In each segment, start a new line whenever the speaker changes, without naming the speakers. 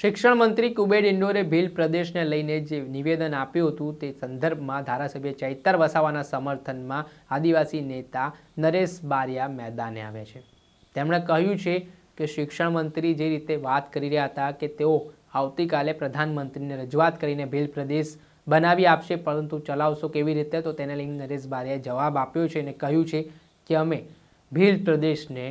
શિક્ષણ મંત્રી કુબેર ઇન્ડોરે ભીલ પ્રદેશને લઈને જે નિવેદન આપ્યું હતું તે સંદર્ભમાં ધારાસભ્ય ચૈતર વસાવાના સમર્થનમાં આદિવાસી નેતા નરેશ બારિયા મેદાને આવે છે. તેમણે કહ્યું છે કે શિક્ષણ મંત્રી જે રીતે વાત કરી રહ્યા હતા કે તેઓ આવતીકાલે પ્રધાનમંત્રીને રજૂઆત કરીને ભીલ પ્રદેશ બનાવી આપશે, પરંતુ ચલાવશો કેવી રીતે? તો તેને લઈને નરેશ બારિયાએ જવાબ આપ્યો છે અને કહ્યું છે કે અમે ભીલ પ્રદેશને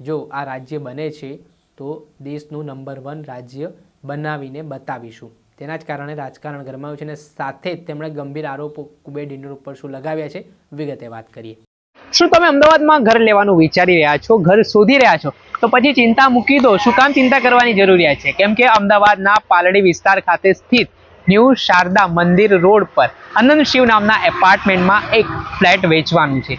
જો આ રાજ્ય બને છે, તો દેશનું નંબર વન રાજ્ય બનાવીને બતાવીશું. તેના જ કારણે રાજકારણ ગરમાયું છે અને સાથે જ તેમણે ગંભીર આરોપો કુબેર ડિંડોર ઉપર શું લગાવ્યા છે, વિગતે વાત કરીએ.
શું તમે અમદાવાદમાં ઘર લેવાનું વિચારી રહ્યા છો, ઘર શોધી રહ્યા છો? તો પછી ચિંતા મૂકી દો. શું કામ ચિંતા કરવાની જરૂરિયાત છે? કેમ કે અમદાવાદના પાલડી વિસ્તાર ખાતે સ્થિત ન્યૂ શારદા મંદિર રોડ પર અનંત શિવ નામના એપાર્ટમેન્ટમાં એક ફ્લેટ વેચવાનું છે.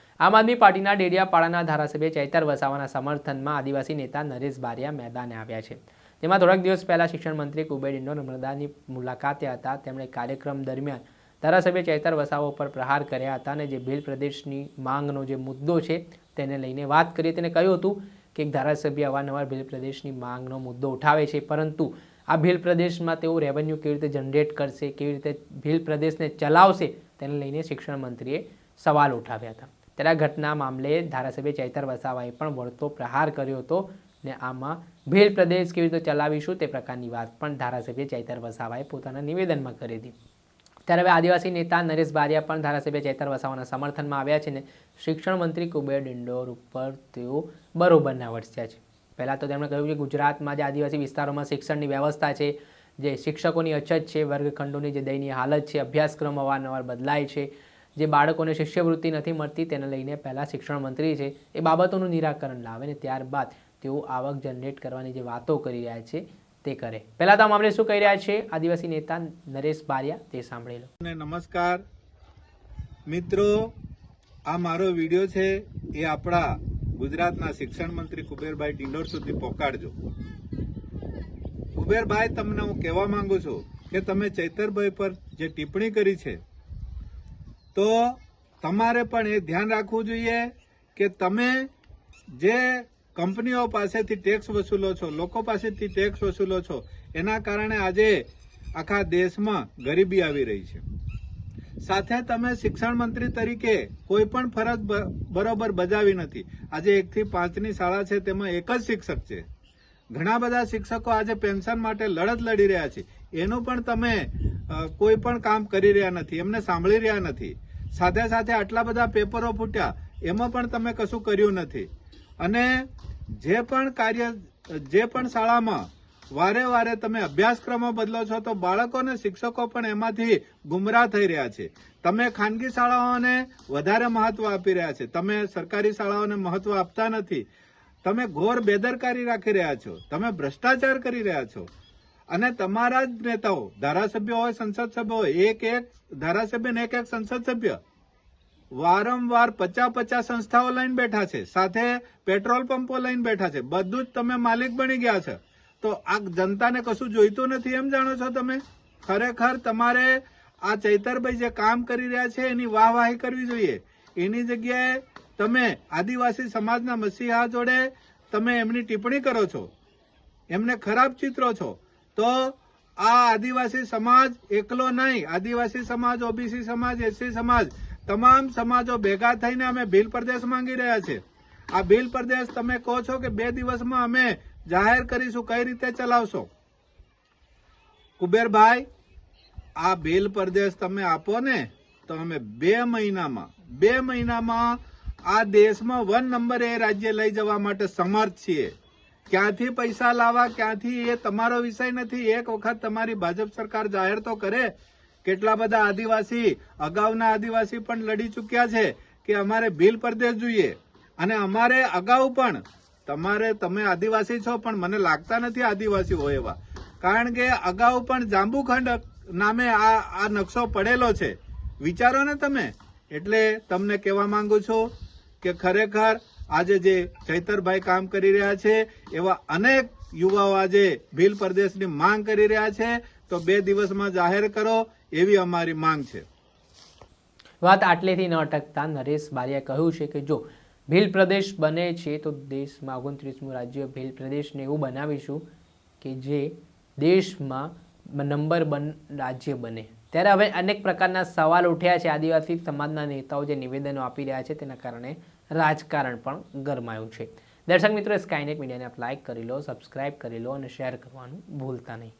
આમ આદમી પાર્ટીના ડેડિયાપાડાના ધારાસભ્ય ચૈતર વસાવાના સમર્થનમાં આદિવાસી નેતા નરેશ બારિયા મેદાને આવ્યા છે. તેમાં થોડાક દિવસ પહેલા શિક્ષણ મંત્રી કુબેર ઇન્ડો નર્મદાની મુલાકાતે હતા. તેમણે કાર્યક્રમ દરમિયાન ધારાસભ્ય ચૈતર વસાવા ઉપર પ્રહાર કર્યા હતા અને જે ભીલ પ્રદેશની માંગનો જે મુદ્દો છે તેને લઈને વાત કરી. તેને કહ્યું હતું કે એક ધારાસભ્ય અવારનવાર ભીલ પ્રદેશની માંગનો મુદ્દો ઉઠાવે છે, પરંતુ આ ભીલ પ્રદેશમાં તેઓ રેવન્યુ કેવી રીતે જનરેટ કરશે, કેવી રીતે ભીલ પ્રદેશને ચલાવશે, તેને લઈને શિક્ષણ મંત્રીએ સવાલ ઉઠાવ્યા હતા. ત્યારે આ ઘટના મામલે ધારાસભ્ય ચૈતર વસાવાએ પણ વળતો પ્રહાર કર્યો હતો ને આમાં ભેલ પ્રદેશ કેવી રીતે ચલાવીશું તે પ્રકારની વાત પણ ધારાસભ્ય ચૈતર વસાવાએ પોતાના નિવેદનમાં કરી હતી. ત્યારે હવે આદિવાસી નેતા નરેશ બારિયા પણ ધારાસભ્ય ચૈતર વસાવાના સમર્થનમાં આવ્યા છે ને શિક્ષણ મંત્રી કુબેર ડિંડોર ઉપર તેઓ બરોબરના વરસ્યા છે. પહેલાં તો તેમણે કહ્યું કે ગુજરાતમાં જે આદિવાસી વિસ્તારોમાં શિક્ષણની વ્યવસ્થા છે, જે શિક્ષકોની અછત છે, વર્ગખંડોની જે દયનીય હાલત છે, અભ્યાસક્રમ અવારનવાર બદલાય છે જે બાળકોને શિષ્યવૃત્તિ નથી મળતી તેને લઈને પહેલાં શિક્ષણ મંત્રી છે, એ બાબતોનું નિરાકરણ લાવે ને ત્યારબાદ તેઓ આવક જનરેટ કરવાની જે વાતો કરી રહ્યા છે તે કરે. પહેલાં તો મામલે શું કહી રહ્યા છે આદિવાસી નેતા નરેશ બારિયા, તે સાંભળી લો.
નમસ્કાર. મિત્રો, આ મારો વીડિયો છે, એ આપણા ગુજરાતના શિક્ષણ મંત્રી કુબેરભાઈ ડિંડોર સુધી પહોંચાડજો કુબેરભાઈ, તમને હું કહેવા માંગુ છું કે તમે ચૈતરભાઈ પર જે ટિપ્પણી કરી છે તો તમારે પણ એ ધ્યાન રાખવું જોઈએ કે તમે જે કંપનીઓ પાસેથી ટેક્સ વસૂલો છો, લોકો પાસેથી ટેક્સ વસૂલો છો, એના કારણે આજે આખા દેશમાં ગરીબી આવી રહી છે. સાથે તમે શિક્ષણ મંત્રી તરીકે કોઈ પણ ફરજ બરોબર બજાવી નથી. આજે એક થી પાંચ શાળા છે, તેમાં એક જ શિક્ષક છે. ઘણા બધા શિક્ષકો આજે પેન્શન માટે લડત લડી રહ્યા છે. એનું પણ તમે કોઈ પણ કામ કરી રહ્યા નથી, એમને સાંભળી રહ્યા નથી. સાથે સાથે આટલા બધા પેપરો ફૂટ્યા, એમાં પણ તમે કશું કર્યું નથી. અને જે પણ કાર્ય, જે પણ શાળામાં વારે વારે તમે અભ્યાસક્રમો બદલો છો, તો બાળકો અને શિક્ષકો પણ એમાંથી ગુમરાહ થઈ રહ્યા છે. તમે ખાનગી શાળાઓને વધારે મહત્વ આપી રહ્યા છે. તમે સરકારી શાળાઓને મહત્વ આપતા નથી. તમે ઘોર બેદરકારી રાખી રહ્યા છો. તમે ભ્રષ્ટાચાર કરી રહ્યા છો. અને તમારા જ નેતાઓ, ધારાસભ્ય હોય, સંસદ સભ્ય હોય, એક એક ધારાસભ્ય ને એક એક સંસદ સભ્ય, વારંવાર પચાસ પચાસ સંસ્થાઓ લઈને બેઠા છે, સાથે પેટ્રોલ પંપો લઈને બેઠા છે, બધું જ તમે માલિક બની ગયા છે. તો આ જનતાને કશું જોઈતું નથી, એમ જાણો છો તમે? ખરેખર તમારે આ ચૈતરભાઈ જે કામ કરી રહ્યા છે, એની વાહવાહી કરવી જોઈએ. એની જગ્યાએ તમે આદિવાસી સમાજના મસીહા જોડે તમે એમની ટિપ્પણી કરો છો. એમને ખરાબ ચિત્રો છો. તો આ આદિવાસી સમાજ એકલો નહીં. આદિવાસી સમાજ, ઓબીસી સમાજ, એસસી સમાજ તમામ સમાજો ભેગા થઈને અમે ભીલ પ્રદેશ માંગી રહ્યા છે આ ભીલ પ્રદેશ તમે કહો છો કે બે દિવસમાં અમે જાહેર કરીશું, કઈ રીતે ચલાવશો? કુબેરભાઈ, આ ભીલ પ્રદેશ તમે આપો ને તો અમે બે મહિનામાં બે મહિનામાં આ દેશમાં વન નંબરે એ રાજ્ય લઈ જવા માટે સમર્થ છીએ. ક્યાંથી પૈસા લાવવા, ક્યાંથી એ તમારો વિષય નથી. એક વખત તમારી ભાજપ સરકાર જાહેર તો કરે. કેટલા બધા આદિવાસી, અગાઉના આદિવાસી પણ લડી ચૂક્યા છે કે અમારે ભીલ પરદેશ જોઈએ. અને અમારે અગાઉ પણ તમારે, તમે આદિવાસી છો, પણ મને લાગતા નથી આદિવાસી હોય એવા. કારણ કે અગાઉ પણ જાંબુખંડ નામે આ આ નકશો પડેલો છે. વિચારો ને તમે. એટલે તમને કહેવા માંગુ છું કે ખરેખર આજે જે ચૈતરભાઈ કામ કરી રહ્યા છે, એવા અનેક યુવાઓ આજે ભીલ પ્રદેશની માંગ કરી રહ્યા છે. તો બે દિવસમાં જાહેર કરો, એવી અમારી માંગ છે.
વાત આટલેથી ન અટકતા. નરેશ બારિયા કહ્યું છે કે જો ભીલ પ્રદેશ બને છે, તો દેશમાં ઓગણત્રીસમું રાજ્ય ભીલ પ્રદેશને એવું બનાવીશું કે જે દેશમાં નંબર વન રાજ્ય બને. ત્યારે હવે અનેક પ્રકારના સવાલ ઉઠ્યા છે. આદિવાસી સમાજના નેતાઓ જે નિવેદનો આપી રહ્યા છે, તેના કારણે રાજકારણ પણ ગરમાયું છે. દર્શક મિત્રો સ્કાયનેટ મીડિયાને આપ લાઇક કરી લો સબસ્ક્રાઇબ કરી લો અને શેર કરવાનું ભૂલતા નહીં.